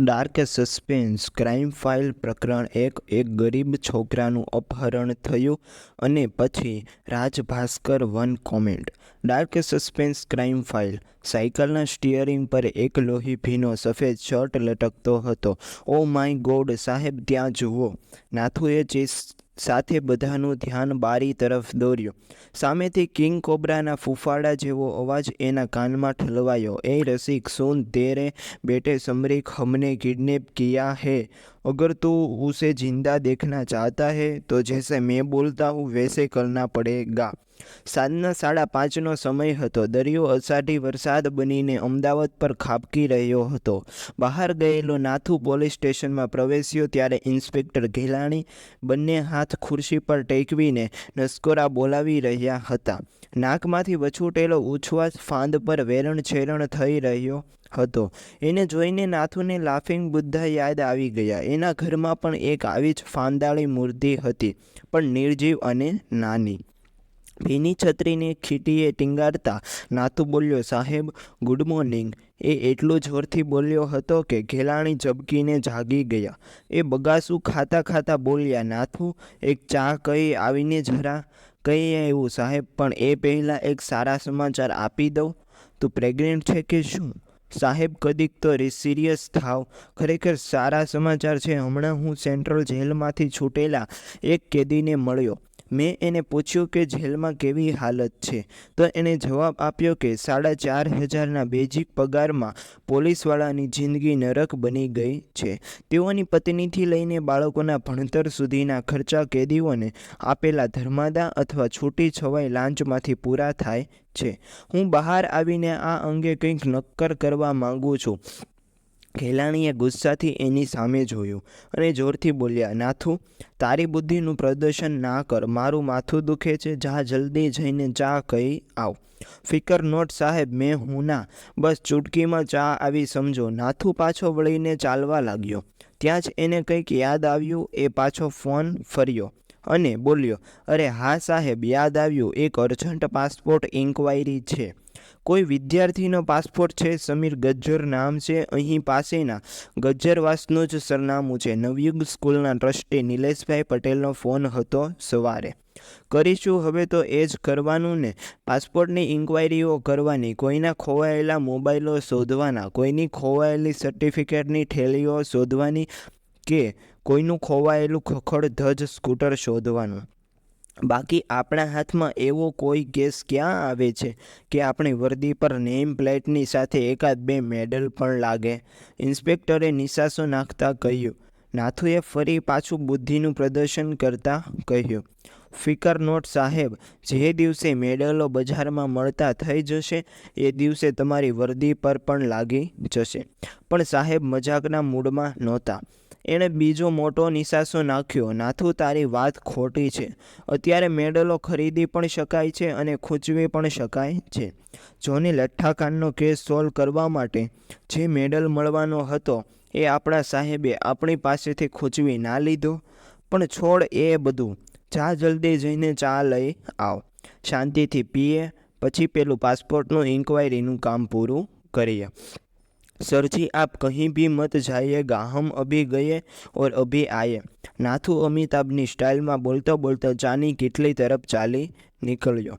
Dark suspense, crime file પ્રકરણ એક એક ગરીબ છોકરાનું અપહરણ થયું અને પછી Rajbhaskar one comment. Dark suspense, crime file. સાયકલના સ્ટીયરિંગ પર એક લોહી ભીનો સફેદ શર્ટ લટકતો હતો. ઓ માય ગોડ, સાહેબ, ત્યાં જુઓ. નાથુએ ચીસ સાથે બધાનું ધ્યાન બારી તરફ દોર્યું. સામેથી કિંગ કોબ્રાના ફૂફાડા જેવો અવાજ એના કાનમાં ઠલવાયો. એ રસિક, સુન, તેરે બેટે સમરિક હમને કિડનેપ કિયા હે. અગર તું ઉસે જિંદા દેખના ચાહતા હે, તો જૈસે મેં બોલતા હું, વૈસે કરના પડેગા. સાંજના સાડા પાંચનો સમય હતો. દરિયો અષાઢી વરસાદ બનીને અમદાવાદ પર ખાબકી રહ્યો હતો. બહાર ગયેલો નાથુ પોલીસ સ્ટેશનમાં પ્રવેશ્યો ત્યારે ઇન્સ્પેક્ટર ઘેલાણી બંને હાથ ખુરશી પર ટેકવીને નસ્કોરા બોલાવી રહ્યા હતા. નાકમાંથી વછૂટેલો ઉછવાસ ફાંદ પર વેરણ છેરણ થઈ રહ્યો હતો. એને જોઈને નાથુને લાફિંગ બુદ્ધા યાદ આવી ગયા. એના ઘરમાં પણ એક આવી જ ફાંદાળી મૂર્તિ હતી, પણ નિર્જીવ અને નાની. ભીની છત્રીને ખીટીએ ટીંગાડતા નાથુ બોલ્યો, સાહેબ ગુડ મોર્નિંગ એ એટલો જોરથી બોલ્યો હતો કે ઘેલાણી ઝબકીને જાગી ગયા. એ બગાસું ખાતા ખાતા બોલ્યા, નાથુ, એક ચા કઈ આવીને જરા, કઈ એવું સાહેબ, પણ એ પહેલાં એક સારા સમાચાર આપી દઉં. તું પ્રેગ્નેન્ટ છે કે શું? સાહેબ, કદીક તો સિરિયસ થાવ. ખરેખર સારા સમાચાર છે. હમણાં હું સેન્ટ્રલ જેલમાંથી છૂટેલા એક કેદીને મળ્યો. મેં એને પૂછ્યું કે જેલમાં કેવી હાલત છે, તો એણે જવાબ આપ્યો કે સાડા ચાર હજારના બેઝિક પગારમાં પોલીસવાળાની જિંદગી નરક બની ગઈ છે. તેઓની પત્નીથી લઈને બાળકોના ભણતર સુધીના ખર્ચા કેદીઓને આપેલા ધર્માદા અથવા છૂટી છવાઈ લાંચમાંથી પૂરા થાય છે. હું બહાર આવીને આ અંગે કંઈક નક્કર કરવા માગું છું. ઘેલાણીએ ગુસ્સાથી એની સામે જોયું અને જોરથી બોલ્યા, નાથુ, તારી બુદ્ધિનું પ્રદર્શન ના કર. મારું માથું દુખે છે. જા, જલ્દી જઈને ચા કહી આવ. ફિકર નોટ સાહેબ, મેં હું ના. બસ ચૂટકીમાં ચા આવી સમજો. નાથુ પાછો વળીને ચાલવા લાગ્યો. ત્યાં જ એને કંઈક યાદ આવ્યું, એ પાછો ફોન ફર્યો અને બોલ્યો, અરે હા સાહેબ, યાદ આવ્યું. એક અર્જન્ટ પાસપોર્ટ ઇન્કવાયરી છે. કોઈ વિદ્યાર્થીનો પાસપોર્ટ છે, સમીર ગજ્જર નામ છે. અહીં પાસેના ગજ્જરવાસનું જ સરનામું છે. નવયુગ સ્કૂલના ટ્રસ્ટી નિલેશભાઈ પટેલનો ફોન હતો સવારે. કરીશું હવે તો એ જ કરવાનું ને? પાસપોર્ટની ઇન્ક્વાયરીઓ કરવાની. કોઈના ખોવાયેલા મોબાઈલો શોધવાના. કોઈની ખોવાયેલી સર્ટિફિકેટની ઠેલીઓ શોધવાની કે કોઈનું ખોવાયેલું ખખડ ધજ સ્કૂટર શોધવાનું? બાકી આપણા હાથમાં એવો કોઈ કેસ ક્યાં આવે છે કે આપણી વર્દી પર નેમ પ્લેટની સાથે એકાદ બે મેડલ પણ લાગે? ઇન્સ્પેક્ટરે નિશાસો નાખતા કહ્યું, નાથુએ ફરી પાછું બુદ્ધિનું પ્રદર્શન કરતા કહ્યું, ફિકર નોટ સાહેબ, જે દિવસે મેડલો બજારમાં મળતા થઈ જશે, એ દિવસે તમારી વર્દી પર પણ લાગી જશે. પણ સાહેબ મજાકના મૂડમાં નહોતા. એણે બીજો મોટો નિશાસો નાખ્યો. નાથુ, તારી વાત ખોટી છે. અત્યારે મેડલો ખરીદી પણ શકાય છે અને ખૂંચવી પણ શકાય છે. જોની લઠ્ઠાકાંડનો કેસ સોલ્વ કરવા માટે જે મેડલ મળવાનો હતો એ આપણા સાહેબે આપણી પાસેથી ખૂંચવી ના લીધો. પણ છોડ એ બધું. જા જલ્દી જઈને ચા લઈ આવ. શાંતિથી પીએ. પછી પેલું પાસપોર્ટનું ઇન્ક્વાયરીનું કામ પૂરું કરીએ. सर जी आप कहीं भी मत जाइएगा हम अभी गए और अभी आए નાથુ અમિતાભની સ્ટાઇલમાં બોલતો બોલતો ચાની કીટલી તરફ ચાલી નીકળ્યો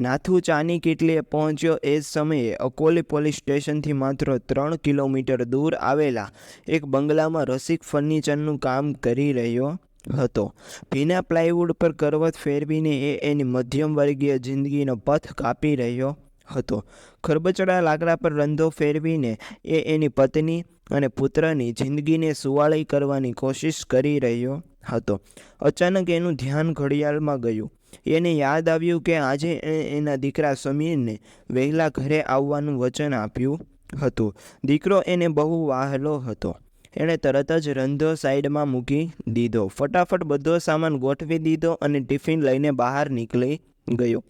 નાથુ ચાની કીટલીએ પહોંચ્યો એ જ સમયે અકોલી પોલીસ સ્ટેશનથી માત્ર ત્રણ કિલોમીટર દૂર આવેલા એક બંગલામાં રસિક ફર્નિચરનું કામ કરી રહ્યો હતો ભીના પ્લાયવુડ પર કરવત ફેરવીને એ એની મધ્યમ વર્ગીય જિંદગીનો પથ કાપી રહ્યો હતો. ખરબચડા લાકડા પર રંધો ફેરવીને એ એની પત્ની અને પુત્રની જિંદગીને સુવાળી કરવાની કોશિશ કરી રહ્યો હતો. અચાનક એનું ધ્યાન ઘડિયાળમાં ગયું. એને યાદ આવ્યું કે આજે એના દીકરા સમીરને વહેલા ઘરે આવવાનું વચન આપ્યું હતું. દીકરો એને બહુ વાહલો હતો. એણે તરત જ રંધો સાઈડમાં મૂકી દીધો. ફટાફટ બધો સામાન ગોઠવી દીધો અને ટિફિન લઈને બહાર નીકળી ગયો.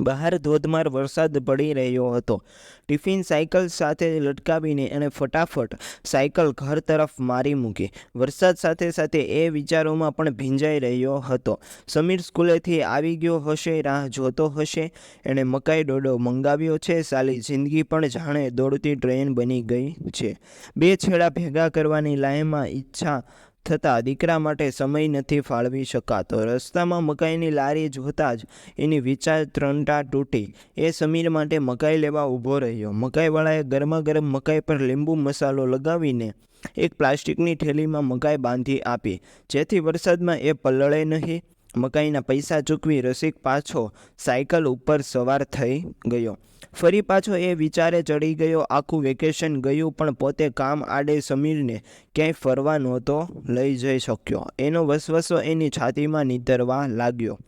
બહાર ધોધમાર વરસાદ પડી રહ્યો હતો. ટિફિન સાયકલ સાથે લટકાવીને એણે ફટાફટ સાયકલ ઘર તરફ મારી મૂકી. વરસાદ સાથે સાથે એ વિચારોમાં પણ ભીંજાઈ રહ્યો હતો. સમીર સ્કૂલેથી આવી ગયો હશે, રાહ જોતો હશે. એણે મકાઈ ડોડો મંગાવ્યો છે, સાલી જિંદગી પણ જાણે દોડતી ટ્રેન બની ગઈ છે. બે છેડા ભેગા કરવાની લાઈનમાં ઈચ્છા થતાં દીકરા માટે સમય નથી ફાળવી શકાતો. રસ્તામાં મકાઈની લારી જોતાં જ એની વિચાર ત્રણટા તૂટી. એ સમીર માટે મકાઈ લેવા ઊભો રહ્યો. મકાઈવાળાએ ગરમા ગરમ મકાઈ પર લીંબુ મસાલો લગાવીને એક પ્લાસ્ટિકની થેલીમાં મકાઈ બાંધી આપી. જેથી વરસાદમાં એ પલળે નહીં. મકાઈના પૈસા ચૂકવી રસિક પાછો સાયકલ ઉપર સવાર થઈ ગયો. ફરી પાછો એ વિચારે ચડી ગયો, આખું વેકેશન ગયું, પણ પોતે કામ આડે સમીરને ક્યાંય ફરવા નહોતો લઈ જઈ શક્યો. એનો વસવસો એની છાતીમાં નીતરવા લાગ્યો.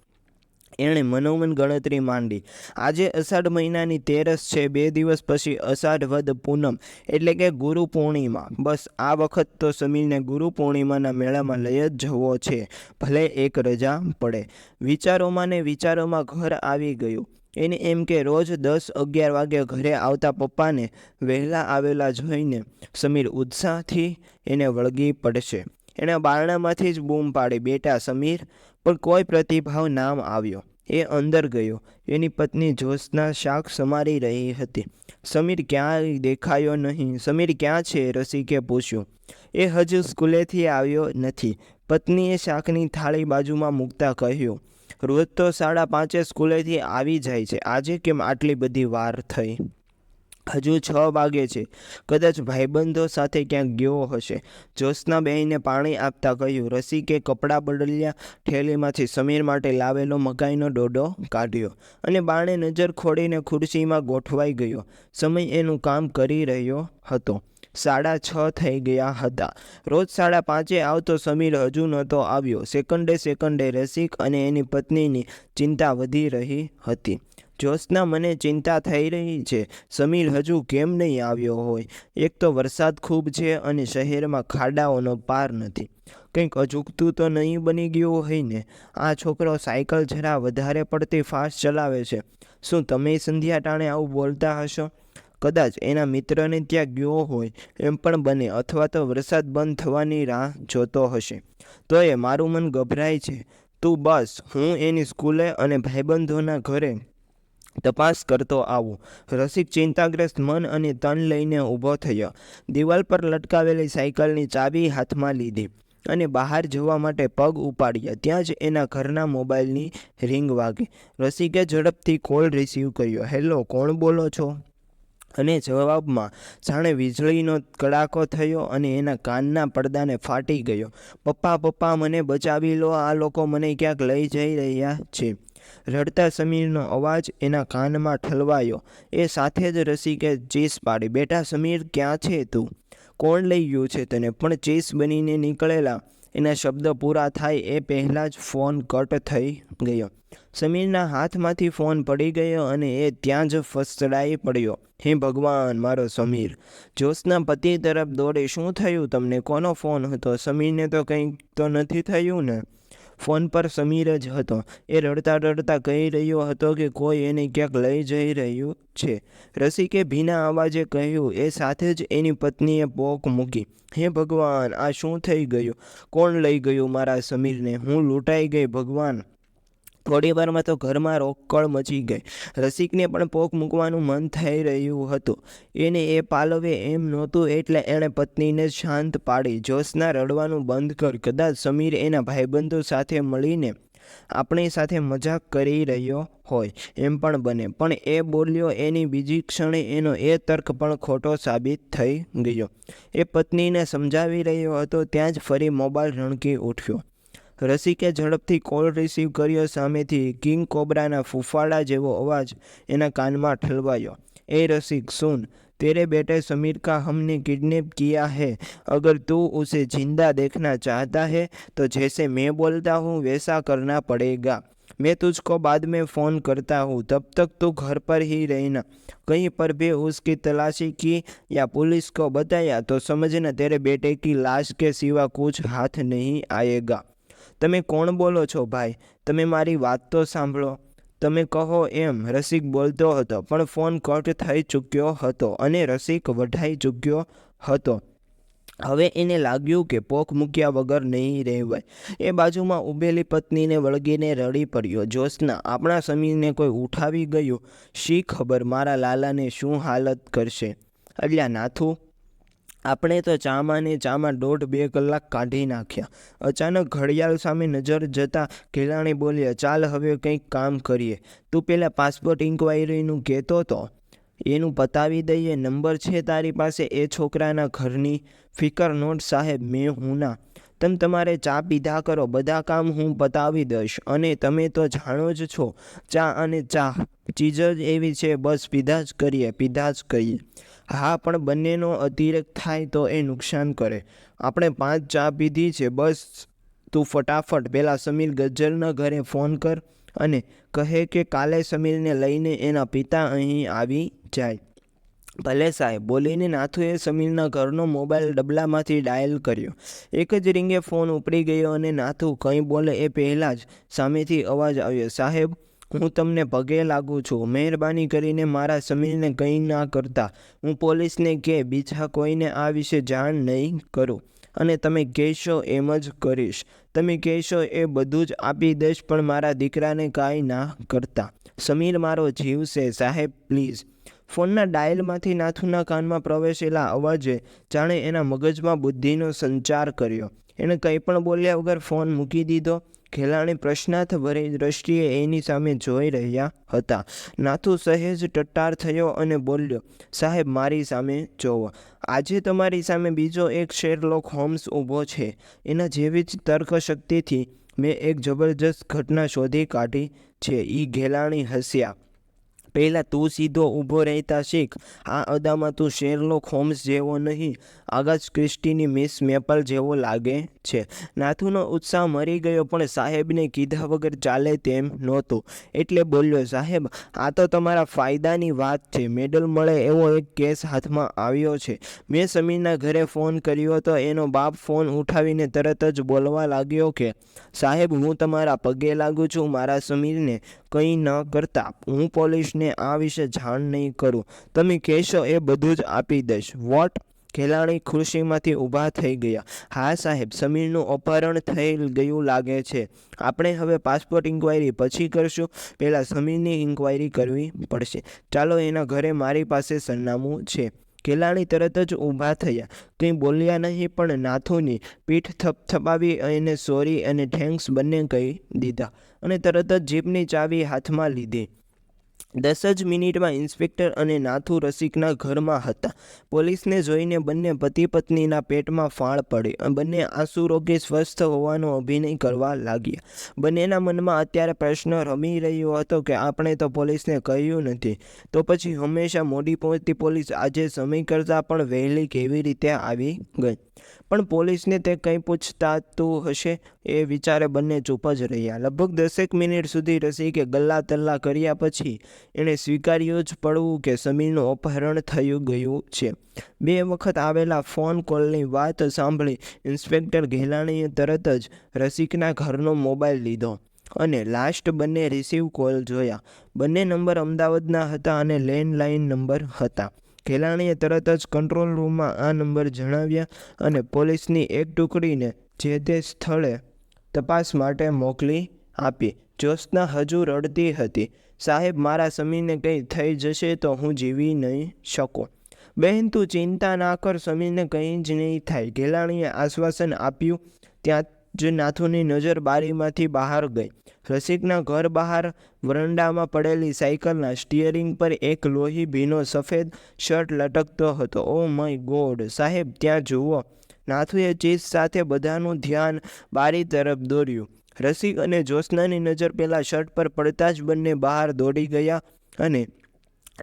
એણે મનોમન ગણતરી માંડી. આજે અષાઢ મહિનાની તેરસ છે, બે દિવસ પછી અષાઢ વદ પૂનમ એટલે કે ગુરુ પૂર્ણિમા. બસ આ વખત તો સમીરને ગુરુ પૂર્ણિમાના મેળામાં લઈ જ જવો છે, ભલે એક રજા પડે. વિચારોમાં ને વિચારોમાં ઘર આવી ગયું. એને એમ કે રોજ દસ અગિયાર વાગે ઘરે આવતા પપ્પાને વહેલા આવેલા જોઈને સમીર ઉત્સાહથી એને વળગી પડશે. એણે બારણામાંથી જ બૂમ પાડી, બેટા સમીર પણ કોઈ પ્રતિભાવ નામ આવ્યો. એ અંદર ગયો. એની પત્ની જોશના શાક સમારી રહી હતી. સમીર ક્યાંય દેખાયો નહીં. સમીર ક્યાં છે? રસિકે પૂછ્યું. એ હજુ સ્કૂલેથી આવ્યો નથી. પત્નીએ શાકની થાળી બાજુમાં મૂકતા કહ્યું, રોજ તો સાડા પાંચે સ્કૂલેથી આવી જાય છે. આજે કેમ આટલી બધી વાર થઈ? હજુ છ વાગે છે. કદાચ ભાઈબંધો સાથે ક્યાંક ગયો હશે. જ્યોત્સનાબેનને પાણી આપતા કહ્યું, રસિકે કપડાં બદલ્યા, ઠેલીમાંથી સમીર માટે લાવેલો મકાઈનો ડોડો કાઢ્યો અને બાણે નજર ખોડીને ખુરશીમાં ગોઠવાઈ ગયો. સમય એનું કામ કરી રહ્યો હતો. સાડા છ થઈ ગયા હતા. રોજ સાડા પાંચે આવતો સમીર હજુ નહોતો આવ્યો. સેકન્ડે સેકન્ડે રસિક અને એની પત્નીની ચિંતા વધી રહી હતી. જ્યોત્સના મને ચિંતા થઈ રહી છે. સમીર હજુ કેમ નહીં આવ્યો હોય? એક તો વરસાદ ખૂબ છે અને શહેરમાં ખાડાઓનો પાર નથી. કંઈક અજુગતું તો નહીં બની ગયું હોય ને? આ છોકરો સાયકલ જરા વધારે પડતી ફાસ્ટ ચલાવે છે. શું તમે સંધ્યા ટાણે આવું બોલતા હશો? કદાચ એના મિત્રને ત્યાં ગયો હોય, એમ પણ બને, અથવા તો વરસાદ બંધ થવાની રાહ જોતો હશે. તો એ મારું મન ગભરાય છે. તું બસ, હું એની સ્કૂલે અને ભાઈબંધોના ઘરે તપાસ કરતો આવો. રસિક ચિંતાગ્રસ્ત મન અને તન લઈને ઊભો થયો. દિવાલ પર લટકાવેલી સાયકલની ચાવી હાથમાં લીધી અને બહાર જવા માટે પગ ઉપાડ્યા. ત્યાં જ એના ઘરના મોબાઈલની રિંગ વાગી. રસિકે ઝડપથી કોલ રિસીવ કર્યો. હેલો, કોણ બોલો છો? અને જવાબમાં જાણે વીજળીનો કડાકો થયો અને એના કાનના પડદાને ફાટી ગયો. પપ્પા પપ્પા, મને બચાવી લો. આ લોકો મને ક્યાંક લઈ જઈ રહ્યા છે. રડતા સમીરનો અવાજ એના કાનમાં ઠલવાયો. એ સાથે જ રસિકે ચીસ પાડી, બેટા સમીર, ક્યાં છે તું? કોણ લઈ ગયું છે તને? પણ ચીસ બનીને નીકળેલા. એના શબ્દ પૂરા થાય એ પહેલાં જ ફોન કટ થઈ ગયો. સમીરના હાથમાંથી ફોન પડી ગયો અને એ ત્યાં જ ફસડાઈ પડ્યો. હે ભગવાન, મારો સમીર જોશના પતિ તરફ દોડે, શું થયું તમને? કોનો ફોન હતો? સમીરને તો કંઈક તો નથી થયું ને? ફોન પર સમીર જ હતો. એ રડતા રડતા કહી રહ્યો હતો કે કોઈ એને ક્યાંક લઈ જઈ રહ્યું છે. રસિકે ભીના અવાજે કહ્યું, એ સાથે જ એની પત્નીએ પોક મૂકી. હે ભગવાન, આ શું થઈ ગયું? કોણ લઈ ગયું મારા સમીરને? હું લૂંટાઈ ગઈ, ભગવાન. થોડી વારમાં તો ઘરમાં રોકડ મચી ગઈ. રસિકને પણ પોક મૂકવાનું મન થઈ રહ્યું હતું. એને એ પાલવે એમ નહોતું એટલે એણે પત્નીને શાંત પાડી. જોશના રડવાનું બંધ કર. કદાચ સમીર એના ભાઈબંધો સાથે મળીને આપણી સાથે મજાક કરી રહ્યો હોય એમ પણ બને. પણ એ બોલ્યો એની બીજી ક્ષણે એનો એ તર્ક પણ ખોટો સાબિત થઈ ગયો. એ પત્નીને સમજાવી રહ્યો હતો. ત્યાં જ ફરી મોબાઈલ રણકી ઉઠ્યો. રસિકે ઝડપથી કોલ રિસીવ કર્યો સામેથી કિંગ કોબ્રાના ફૂફાડા જેવો અવાજ એના કાનમાં ઠલવાયો એ રસિક સુન तेरे बेटे समीर का हमने किडनैप किया है अगर तू उसे जिंदा देखना चाहता है तो जैसे मैं बोलता हूँ वैसा करना पड़ेगा मैं तुझको बाद में फ़ोन करता हूँ तब तक तू घर पर ही रहना कहीं पर भी उसकी तलाशी की या पुलिस को बताया तो समझना तेरे बेटे की लाश के सिवा कुछ हाथ नहीं आएगा તમે કોણ બોલો છો ભાઈ? તમે મારી વાત તો સાંભળો. તમે કહો એમ રસિક બોલતો હતો, પણ ફોન કટ થઈ ચૂક્યો હતો અને રસિક વઢાઈ ચૂક્યો હતો. હવે એને લાગ્યું કે પોખ મૂક્યા વગર નહીં રહેવાય. એ બાજુમાં ઊભેલી પત્નીને વળગીને રડી પડ્યો. જોશના આપણા સમીરને કોઈ ઉઠાવી ગયું? શી ખબર મારા લાલાને શું હાલત કરશે? અલ્યા, નાથું આપણે તો ચામાં ને ચામાં દોઢ બે કલાક કાઢી નાખ્યા. અચાનક ઘડિયાળ સામે નજર જતાં ઘેલાણી બોલ્યા, ચાલ હવે કંઈક કામ કરીએ. તું પેલા પાસપોર્ટ ઇન્ક્વાયરીનું કહેતો તો? એનું પતાવી દઈએ, નંબર છે તારી પાસે એ છોકરાના ઘરની? ફિકર નોટ સાહેબ, મેં હું ના. તમે તમારે ચા પીધા કરો, બધા કામ હું પતાવી દઈશ. અને તમે તો જાણો જ છો, ચા અને ચા ચીજ જ એવી છે, બસ પીધા જ કરીએ, પીધા જ કરીએ. હા, પણ બંનેનો અતિરેક થાય તો એ નુકસાન કરે. આપણે પાંચ ચા પીધી છે, બસ. તું ફટાફટ પહેલાં સમીર ગજ્જલના ઘરે ફોન કર અને કહે કે કાલે સમીરને લઈને એના પિતા અહીં આવી જાય. ભલે સાહેબ, બોલીને નાથુએ સમીરના ઘરનો મોબાઈલ ડબલામાંથી ડાયલ કર્યો. એક જ રીંગે ફોન ઉપડી ગયો અને નાથુ કંઈ બોલે એ પહેલાં જ સામેથી અવાજ આવ્યો. સાહેબ હું તમને પગે લાગુ છું. મહેરબાની કરીને મારા સમીરને કંઈ ના કરતા. હું પોલીસને કે બીજા કોઈને આ વિશે જાણ નહીં કરું. અને તમે કહેશો એમ જ કરીશ. તમે કહેશો એ બધું જ આપી દઈશ, પણ મારા દીકરાને કાંઈ ના કરતા. સમીર મારો જીવ છે સાહેબ, પ્લીઝ. ફોનના ડાયલમાંથી નાથુના કાનમાં પ્રવેશેલા અવાજે જાણે એના મગજમાં બુદ્ધિનો સંચાર કર્યો. એણે કંઈ પણ બોલ્યા વગર ફોન મૂકી દીધો. ખેલાણી પ્રશ્નાર્થ ભરી દ્રષ્ટિએ એની સામે જોઈ રહ્યા હતા. નાથુ સહેજ ટટ્ટાર થયો અને બોલ્યો, સાહેબ, મારી સામે જોવો. આજે તમારી સામે બીજો એક શેરલોક હોમ્સ ઊભો છે. એના જેવી જ તર્કશક્તિથી મેં એક જબરજસ્ત ઘટના શોધી કાઢી છે. એ ઘેલાણી હસ્યા. પહેલાં તું સીધો ઊભો રહેતા શીખ. આ અદામાં તું શેરલોક હોમ્સ જેવો નહીં. આગાજ ક્રિસ્ટીની મિસ મેપલ જેવો લાગે છે. નાથુનો ઉત્સાહ મરી ગયો, પણ સાહેબને કીધા વગર ચાલે તેમ નહોતું. એટલે બોલ્યો, સાહેબ, આ તો તમારા ફાયદાની વાત છે. મેડલ મળે એવો એક કેસ હાથમાં આવ્યો છે. મેં સમીરના ઘરે ફોન કર્યો હતો એનો બાપ ફોન ઉઠાવીને તરત જ બોલવા લાગ્યો કે, સાહેબ, હું તમારા પગે લાગું છું, મારા સમીરને. કંઈ ન કરતા. હું પોલીસને આ વિશે જાણ નહીં કરું. તમે કહેશો એ બધું જ આપી દઈશ. વોટ? ખેલાડી ખુરશીમાંથી ઊભા થઈ ગયા. હા સાહેબ, સમીરનું અપહરણ થઈ ગયું લાગે છે. આપણે હવે પાસપોર્ટ ઇન્ક્વાયરી પછી કરશું. પહેલાં સમીરની ઇન્ક્વાયરી કરવી પડશે. ચાલો એના ઘરે મારી પાસે સરનામું છે. ખેલાડી તરત જ ઊભા થયા. કંઈ બોલ્યા નહીં, પણ નાથુની પીઠ થપથપાવી એને સોરી અને થેન્ક્સ બંને કહી દીધા અને તરત જ જીપની ચાવી હાથમાં લીધી. દસ જ મિનિટમાં ઇન્સ્પેક્ટર અને નાથુ રસિકના ઘરમાં હતા. પોલીસને જોઈને બંને પતિ પત્નીના પેટમાં ફાળ પડી. બંને આંસુ રોગે સ્વસ્થ હોવાનો અભિનય કરવા લાગ્યા. બંનેના મનમાં અત્યારે પ્રશ્ન રમી રહ્યો હતો કે આપણે તો પોલીસને કહ્યું નથી. તો પછી હંમેશા મોડી પહોંચતી પોલીસ આજે સમય કરતાં પણ વહેલી કેવી રીતે આવી ગઈ? પણ પોલીસને તે કંઈ પૂછતાતું હશે એ વિચારે બંને ચૂપ જ રહ્યા. લગભગ દસેક મિનિટ સુધી રસિકે ગલ્લા તલ્લા કર્યા પછી એણે સ્વીકાર્યું જ પડવું કે સમીરનું અપહરણ થયું ગયું છે. બે વખત આવેલા ફોન કોલની વાત સાંભળી ઇન્સ્પેક્ટર ઘેલાણીએ તરત જ રસિકના ઘરનો મોબાઈલ લીધો અને લાસ્ટ બંને રિસીવ કોલ જોયા. બંને નંબર અમદાવાદના હતા અને લેન્ડલાઇન નંબર હતા. ખેલાણીએ તરત જ કંટ્રોલ રૂમમાં આ નંબર જણાવ્યા અને પોલીસની એક ટુકડીને જે તે સ્થળે તપાસ માટે મોકલી આપી. જ્યોત્સના હજુ રડતી હતી. સાહેબ, મારા સમીરને કંઈ થઈ જશે તો હું જીવી નહીં શકું. બહેન, તું ચિંતા ના કર, સમીરને કંઈ જ નહીં થાય. ગેલાણીએ આશ્વાસન આપ્યું. ત્યાં જ નાથુની નજર બારીમાંથી બહાર ગઈ. રસિકના ઘર બહાર વરંડામાં પડેલી સાયકલના સ્ટિયરિંગ પર એક લોહી ભીનો સફેદ શર્ટ લટકતો હતો. ઓ માય ગોડ, સાહેબ, ત્યાં જુઓ. નાથુએ ચીજ સાથે બધાનું ધ્યાન બારી તરફ દોર્યું. રસિક અને જ્યોત્સનાની નજર પેલા શર્ટ પર પડતા જ બંને બહાર દોડી ગયા અને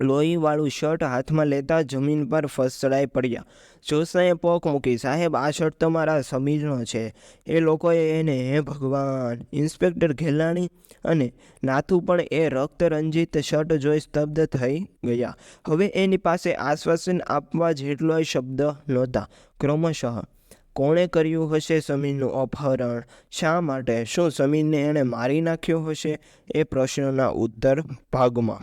લોહીવાળું શર્ટ હાથમાં લેતા જમીન પર ફસડાઈ પડ્યા. જ્યોત્સનાએ પોક મૂકી, સાહેબ, આ શર્ટ તમારા સમીરનો છે. એ લોકોએ એને, હે ભગવાન, ઇન્સ્પેક્ટર ઘેલાણી અને નાથુ પણ એ રક્તરંજિત શર્ટ જોઈ સ્તબ્ધ થઈ ગયા. હવે એની પાસે આશ્વાસન આપવા જેટલોય શબ્દ નહોતા. ક્રમશઃ, કોણે કર્યું હશે સમીરનું અપહરણ? શા માટે? શું સમીરને એણે મારી નાખ્યો હશે? એ પ્રશ્નના ઉત્તર ભાગમાં.